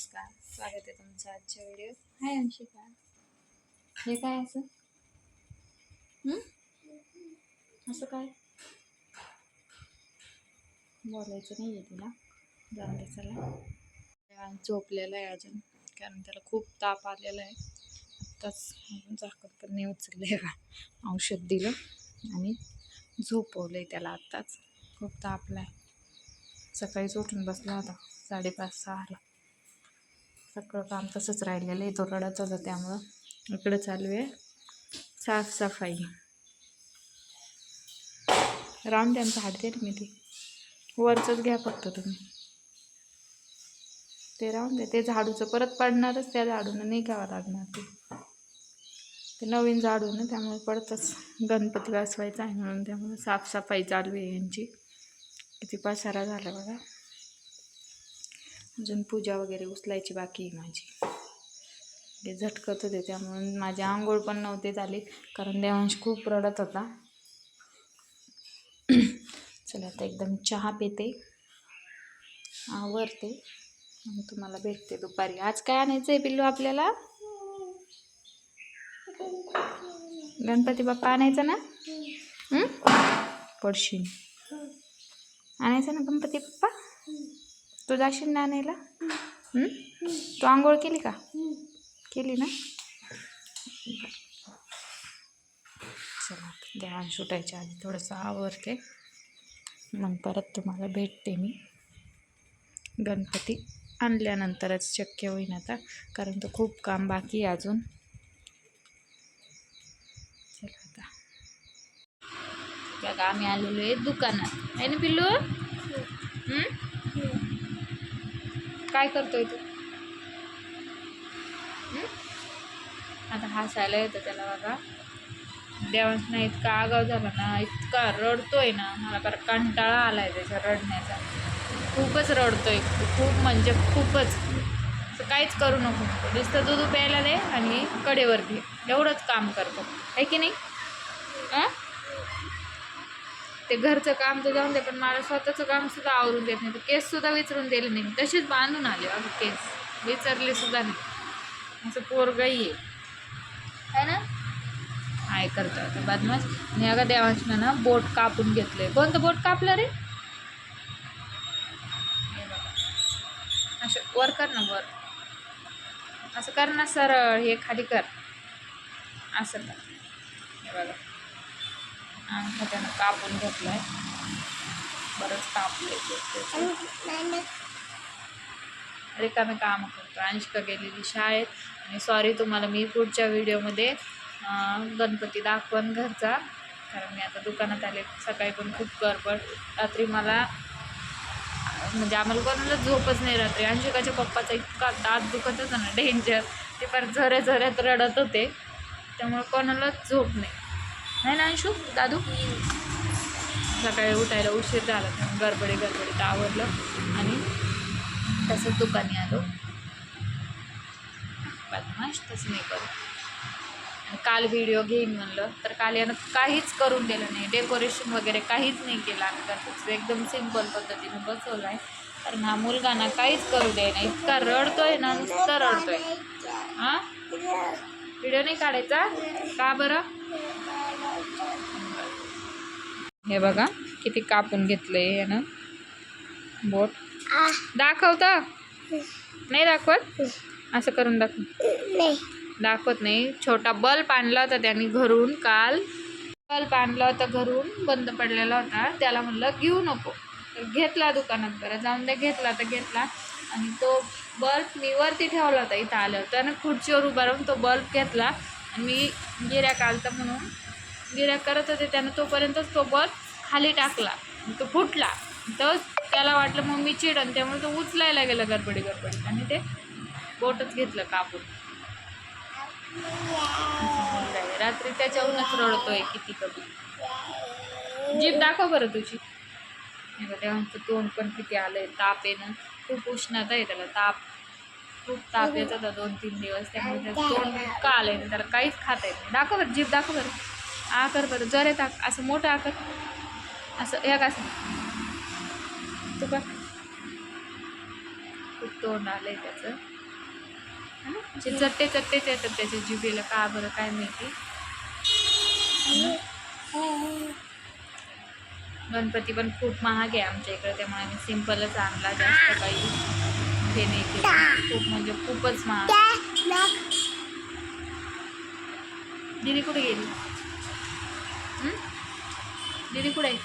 नमस्कार. स्वागत आहे तुमचं आजच्या व्हिडिओ हाय अंशिका. हे काय असं? असं काय? बोलायचं नाही आहे तुला. जाऊन दे चला. झोपलेलं आहे अजून कारण त्याला खूप ताप आलेला आहे. आत्ताच झाकण पण नाही उचललं का औषध दिलं आणि झोपवलं आहे त्याला आत्ताच. खूप तापला आहे सकाळीच उठून बसला होता साडेपाच सहाला. सगळं काम तसंच राहिलेलं आहे. तो रडत होता त्यामुळं. इकडं चालू आहे. साफसफाई. राहून त्यांचं हाडते मी ते. वरचंच घ्या फक्त तुम्ही. ते राहून दे ते झाडूचं परत पडणारच त्या झाडूनं नाही घ्यावं लागणार ते. ते नवीन झाडू ना त्यामुळे पडतच. गणपती बसवायचा आहे म्हणून त्यामुळे साफसफाई चालू आहे यांची. किती पसारा झाला बघा. अजून पूजा वगैरे उचलायची बाकी आहे माझी. ते झटकत होते त्यामुळे माझी आंघोळ पण नव्हते झाली कारण देवांश खूप रडत होता. चला आता एकदम चहा पिते. आवरते. मग तुम्हाला भेटते दुपारी. आज काय आणायचं आहे पिल्लू आपल्याला? गणपती बाप्पा आणायचा ना? हं? पडशील. आणायचा ना गणपती बाप्पा? तू जाशील ना आणायला? तू आंघोळ केली का? केली ना? चला ध्यान सुटायच्या आधी थोडंसं आवरते. मग परत तुम्हाला भेटते मी. गणपती आणल्यानंतरच शक्य होईन आता कारण तो खूप काम बाकी आहे अजून. चला आता. बघा आम्ही आलेलो आहे दुकानात. आहे ना पिल्लू? काय करतोय तू? हं? आता हसायला येतं त्याला बघा देवांश ना इतका आगाव झाला ना इतका रडतोय ना मला बरं कंटाळा आलाय त्याच्या रडण्याचा. खूपच रडतोय खूप म्हणजे खूपच. काहीच करू नको. नुसतं दूध प्यायला दे आणि कडेवर घे. एवढंच काम करतो आहे की नाही? अं? ते घरचं काम तर जाऊन दे पण मला स्वतःचं काम सुद्धा आवरून देत नाही. तर केस सुद्धा विचारून दिले नाही तशीच बांधून आले अगं केस. विचारले सुद्धा नाही. असं पोरगाई आहे. है ना? काय करतो आता बदमाश? आणि अगं देवांशनं ना बोट कापून घेतले कोणतं बोट कापलं रे? हे असं वर कर ना वर. असं कर ना सरळ. हे खाली कर. असं कर. हे बघा. आणि त्याच्यानं कापून घेतलाय. बरंच कापलंय रिकामे काम करतो. अंशिका गेलेली शाळेत. आणि सॉरी तुम्हाला मी पुढच्या व्हिडिओमध्ये गणपती दाखवण घरचा. कारण मी आता दुकानात आले सकाळी पण खूप गडबड. रात्री मला म्हणजे आम्हाला कोणाला झोपच नाही रात्री. अंशिकाच्या पप्पाचा इतका दात दुखत होता ना डेंजर ते फार झऱ्या झऱ्यात रडत होते. त्यामुळे कोणालाच झोप नाही. नाही ना अंशू? दादू? सकाळी उठायला उशीर झाला त्यामुळे गडबडी गडबडीत आवरलं. आणि तसंच दुकानी आलो. बदमाश तसं नाही करू आणि काल व्हिडिओ घेईन म्हणलं तर काल यानं काहीच करून दिलं नाही. डेकोरेशन वगैरे काहीच नाही केलं आम्ही गणपतीचं एकदम सिंपल पद्धतीने बसवलं आहे कारण हा मुलगा ना काहीच करू दे ना. इतका रडतोय ना नुसतं रडतोय. हां व्हिडिओ नाही काढायचा? का बरं? हे बघा किती कापून घेतलंय यानं. बोट. दाखवता? नाही दाखवत? असं करून दाखव. दाखवत नाही. छोटा बल्ब आणला होता त्यांनी घरून काल. बल्ब आणला होता घरून बंद पडलेला होता. त्याला म्हणलं घेऊ नको. तर घेतला दुकानात बरं. जाऊन दे घेतला तर घेतला. आणि तो बल्ब मी वरती ठेवला होता इथं आलं होतं आणि खुर्चीवर उभा राहून तो बल्ब घेतला. आणि मी गिऱ्याक आलता म्हणून गिऱ्याक करत होते त्यानं तोपर्यंतच तो बल्ब खाली टाकला तो फुटला. तर त्याला वाटलं मग मी चिडन त्यामुळे तो उचलायला गेला गडबडी गडबडी. आणि ते बोटच घेतलं कापून रात्री त्याच्याहूनच रडतोय किती कमी. जीभ दाखव बरं तुझी. तेव्हाचं तोंड पण किती आलंय. ताप येणं खूप उष्णता आहे त्याला ताप. खूप ताप येत होता दोन तीन दिवस. त्यामुळे त्याचं तोंड इतकं आलंय ना त्याला काहीच खाता येत नाही. दाखव बरं जीभ दाखव बरं. आकर बरं जर टाक असं मोठं आकर असं एक असं. तू का खूप तोंड आलंय त्याचं. है? ना? असे चट्टे चट्टेच येतात त्याच्या जिभेला का बरं काय माहिती. गणपती पण खूप महाग आहे आमच्या इकडे त्यामुळे आम्ही सिम्पलच आणला जास्त काही. हे नाही केलं. खूप म्हणजे खूपच महाग. दिदी कुठे गेली? दीदी कुठे आहे?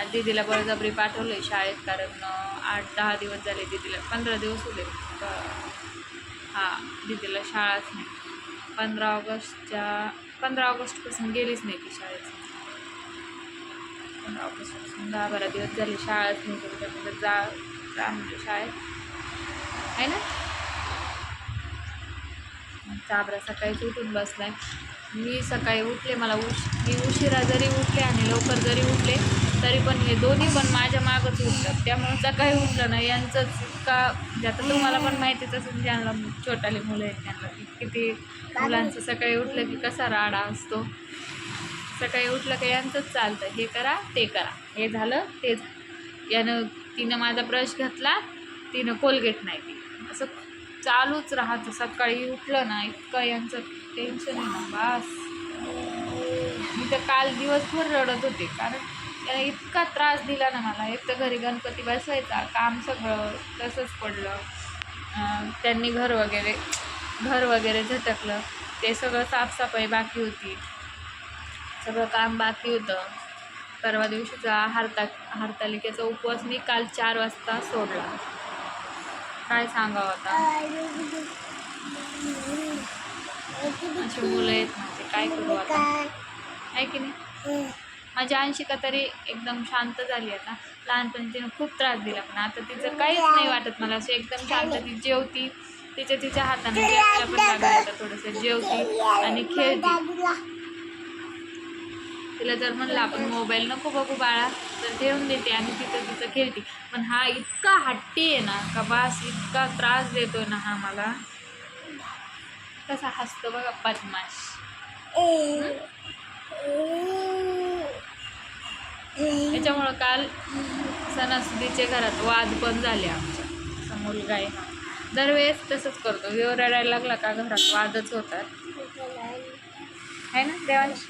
आज दीदीला बळजबरी आहे शाळेत कारण आठ दहा दिवस झाले दीदीला पंधरा दिवस होते. हां दीदीला शाळाच नाही. पंधरा ऑगस्टच्या पंधरा ऑगस्टपासून गेलीच नाही ती शाळेत. पंधरा ऑगस्टपासून दहा बारा दिवस झाले शाळाच नाही गेली त्यामुळे जा जा म्हणजे शाळेत. आहे ना? चाबरा सकाळीच उठून बसलाय. मी सकाळी उठले मला उश मी उशिरा जरी उठले आणि लवकर जरी उठले तरी पण हे दोन्ही पण माझ्या मागच उठलं त्यामुळे सकाळी उठलं ना यांचंच का म्हणजे आता तुम्हाला पण माहितीच असेल ज्यांना छोटाले मुलं आहेत त्यांना किती मुलांचं सकाळी उठलं की कसा राडा असतो. सकाळी उठलं का यांचंच चालतं. हे करा ते करा. हे झालं ते झालं यानं तिनं माझा ब्रश घातला तिनं कोलगेट नाही केली असं चालूच राहतं. सकाळी उठलं ना इतकं यांचं टेन्शन आहे ना बास. मी तर काल दिवसभर रडत होते कारण त्याने इतका त्रास दिला ना मला. एक तर घरी गणपती बसवायचा काम सगळं तसंच पडलं. त्यांनी घर वगैरे घर वगैरे झटकलं. ते सगळं साफसफाई बाकी होती. सगळं काम बाकी होतं. परवा दिवशीचा हारता हरतालिकेचा उपवास मी काल चार वाजता सोडला. काय सांगावं आता? अशी मुलं आहेत म्हणजे काय करू आता? आहे की नाही? माझी अंशिका तरी एकदम शांत झाली आता. लहानपणी तिनं खूप त्रास दिला पण आता तिचं काहीच नाही वाटत मला. असं एकदम शांत ती जेवती तिच्या तिच्या हाताने जेवायला पण लागलं थोडंसं जेवती आणि खेळती. तिला जर म्हणलं आपण मोबाईल नको बघू बाळा तर ठेवून देते आणि तिथं तिथं खेळते. पण हा इतका हट्टी आहे ना का बास इतका त्रास देतोय ना हा मला. कसा हसतो बघा बदमाश. त्याच्यामुळं काल सणासुदीचे घरात वाद पण झाले आमच्या. असा मुलगा आहे हा. दरवेळेस तसंच करतो. विव रडायला लागला का घरात वादच होतात. आहे ना देवांश?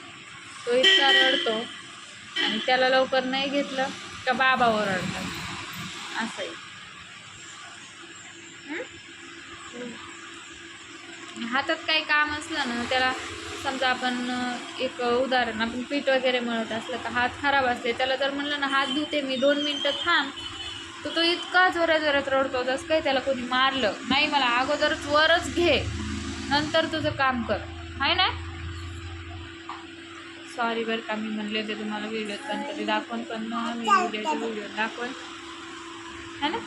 तो इतका रडतो आणि त्याला लवकर नाही घेतलं का बाबा ओरडतात असं आहे. हातात काही काम असलं ना त्याला समजा आपण एक उदाहरण आपण पीठ वगैरे मळत असलं का हात खराब असले त्याला जर म्हणलं ना हात धुते मी दोन मिनटं थांब तर तो इतका जोरात जोरात रडतो जसं काही त्याला कोणी मारलं. नाही मला अगोदरच वरच घे नंतर तुझं काम कर. आहे ना? सॉरी बरं का मी म्हणले होते तुम्हाला व्हिडिओ कधी दाखवून पण मग मी व्हिडिओचे व्हिडिओ दाखवून. है ना?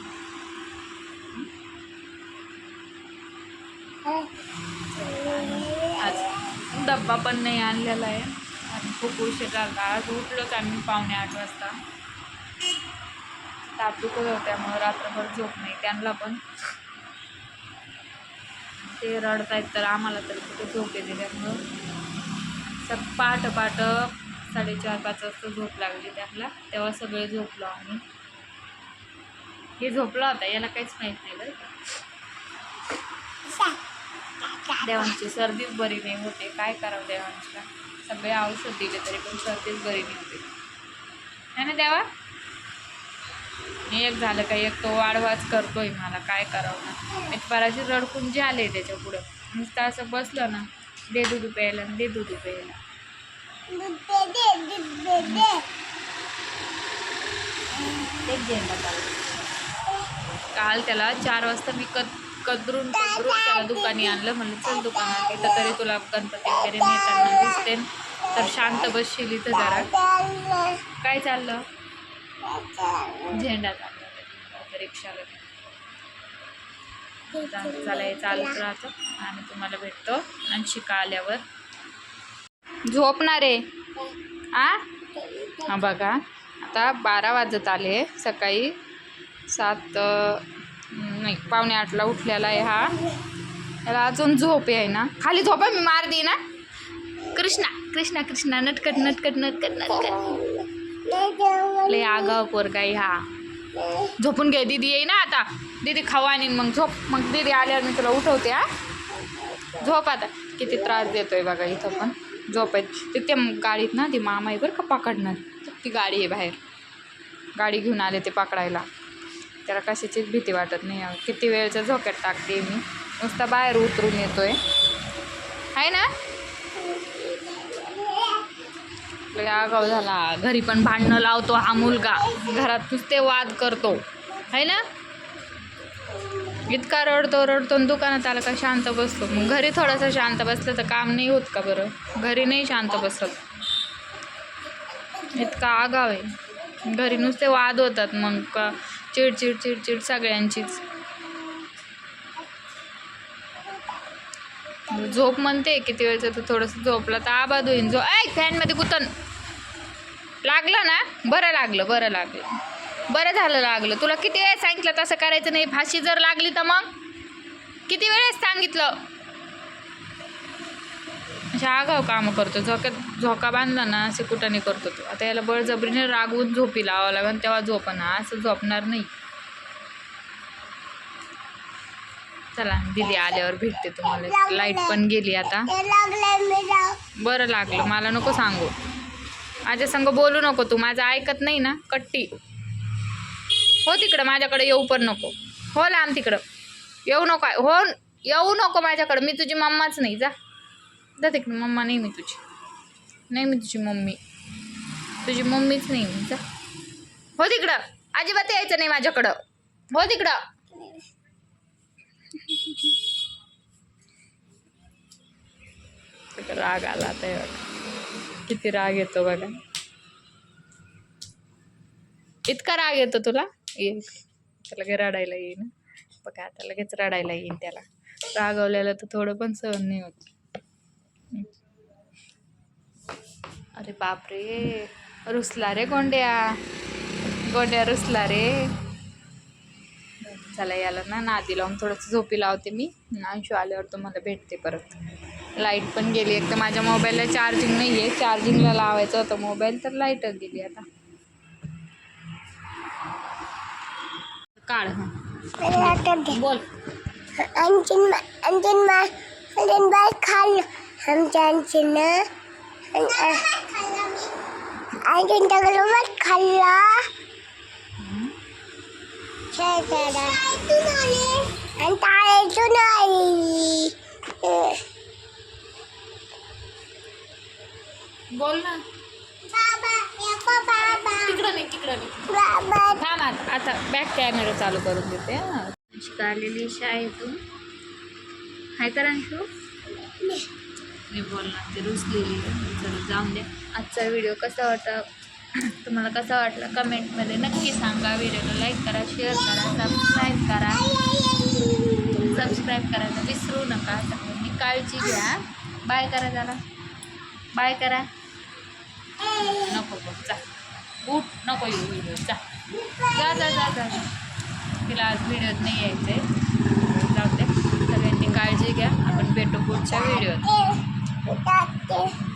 आज डब्बा पण नाही आणलेला आहे. आणि खूप उशीर झाला. आज उठलोच आम्ही पावणे आठ वाजता. ताप दुखत होतं त्यामुळं रात्रभर झोप नाही. त्यांना पण. ते रडतायत तर आम्हाला तर कुठे झोप येते त्यामुळं. सग पाट पाट साडेचार पाच वाजता झोप लागली त्याला तेव्हा सगळे झोपलो आम्ही. हे झोपला होता. याला काहीच माहीत नाही बरं का. देवांची सर्दीच बरी नाही होते. काय करावं देवांच्या सगळे औषध दिले तरी पण सर्दीच बरी नाही होते है ना देवा? एक झालं का एक तो वाढवाच करतोय मला. काय करावं ना? मी पराची रडकून जे आले त्याच्या पुढं. नुसतं असं बसलं ना दे दूध प्यायला दे दूध प्यायला. काल त्याला चार वाजता मी कद कदरून कदरून त्याला दुकानी आणलं. म्हणलं चल दुकानात इथं तरी तुला गणपती वगैरे नेताना दिसते तर शांत बसशील इथं जरा. काय चाललं? झेंडा चालला रिक्षाला चला हे चालूच राहतं. आणि तुम्हाला भेटतो. आणि शिका आल्यावर. झोपणार? आहे आ? हा बघा. आता बारा वाजत आले. सकाळी सात नाही पावणे आठला उठलेला आहे हा. याला अजून झोप आहे ना. खाली झोपा मी मार दे ना कृष्णा कृष्णा कृष्णा नटकट नटकट नटकट नटकट लय आगाव पोरगा हा. झोपून घे दीदी येई ना आता. दीदी खाऊ आणि मग झोप. मग दीदी आल्यावर मी तुला उठवते हा. झोप आता. किती त्रास देतोय बघा इथं पण. झोप आहे. ते गाडीत ना ती मामा आहे बरं का पकडणार. ती गाडी आहे बाहेर. गाडी घेऊन आले ते पकडायला. त्याला कशाचीच भीती वाटत नाही. किती वेळच्या झोक्यात टाकते मी. नुसता बाहेर उतरून येतोय. आहे ना? आगाव झाला. घरी पण भांडणं लावतो हा मुलगा. घरात नुसते वाद करतो. आहे ना? इतका रडतो रडतो आणि दुकानात आला का शांत बसतो. मग घरी थोडासा शांत बसलं तर काम नाही होत का बरं? घरी नाही शांत बसत. इतका आगाव आहे. घरी नुसते वाद होतात मग का चिडचिड चिडचिड सगळ्यांचीच. झोप म्हणते किती वेळचं तर थोडंसं झोपला तर आबा धुईन झो ऐ फॅनमध्ये कुतन लागलं ना? बरं लागलं बरं लागलं. बरं झालं लागलं. तुला किती वेळेस सांगितलं तसं करायचं नाही. फाशी जर लागली तर मग? किती वेळेस सांगितलं? अशा आगाव कामं करतो झोक्यात झोका बांधला ना असे कुठं करतो तो. आता याला बळजबरीने रागवून झोपी लावावं लागेल तेव्हा झोपना असं झोपणार नाही. चला दिली आल्यावर भेटते तुम्हाला. लाइट पण गेली आता. बरं लागलं मला नको सांगू. माझ्या संग बोलू नको तू माझं ऐकत नाही ना कट्टी. हो तिकडं माझ्याकडे येऊ पण नको. हो लांब तिकडं. येऊ नको हो येऊ नको माझ्याकडं मी तुझी मम्माच नाही जा. जा तिकडं मम्मा नाही मी तुझी नाही मी तुझी मम्मी तुझी मम्मीच नाही मी जा हो तिकडं अजिबात यायचं नाही माझ्याकडं हो तिकडं तिकडं राग आला आता किती राग येतो बघा इतका राग येतो तुला येईल त्याला लगेच रडायला येईन बघा आता लगेच रडायला येईन त्याला रागवलेलं तर थोडं पण सहन नाही होत अरे बापरे. रुसला रे गोंड्या. गोंड्या रुसला रे. चला याला ना नादी लावून थोडंसं झोपी लावते मी. अंशू आल्यावर तुम्हाला भेटते परत. लाइट पण गेली एक तर माझ्या मोबाईलला चार्जिंग नाही आहे चार्जिंगला लावायचं होतं मोबाईल तर लाईटच गेली आता. काढ हां. बोल. आणखीन आणखीन बाय खाल्लं. आमच्या आणखीन आणखीन दगडूबात खाल्ला आणि टाळ्यातून आली बोल ना बाबा बाबा तिकडं नाही तिकडं नाही. बाबा. थांब आता आता बॅक कॅमेरा चालू करून देते हां. अनुष्का आलेली शाळेतून. हाय तर अंशू मी बोलणार ते रुसलेली चला जाऊन द्या. आजचा व्हिडिओ कसा वाटला तुम्हाला कसा वाटला? कमेंटमध्ये नक्की सांगा. व्हिडिओला लाईक करा शेअर करा सबस्क्राईब करा. सबस्क्राईब करायला विसरू नका. सगळ्यांनी काळजी घ्या. बाय करा जरा. बाय करा. नको जा. उठ नको येऊ व्हिडिओ जा. जा जा जा जा. जा. तिला आज व्हिडिओत नाही यायचं आहे जाऊ दे सगळ्यांनी काळजी घ्या. आपण भेटू पुढच्या व्हिडिओत Dati.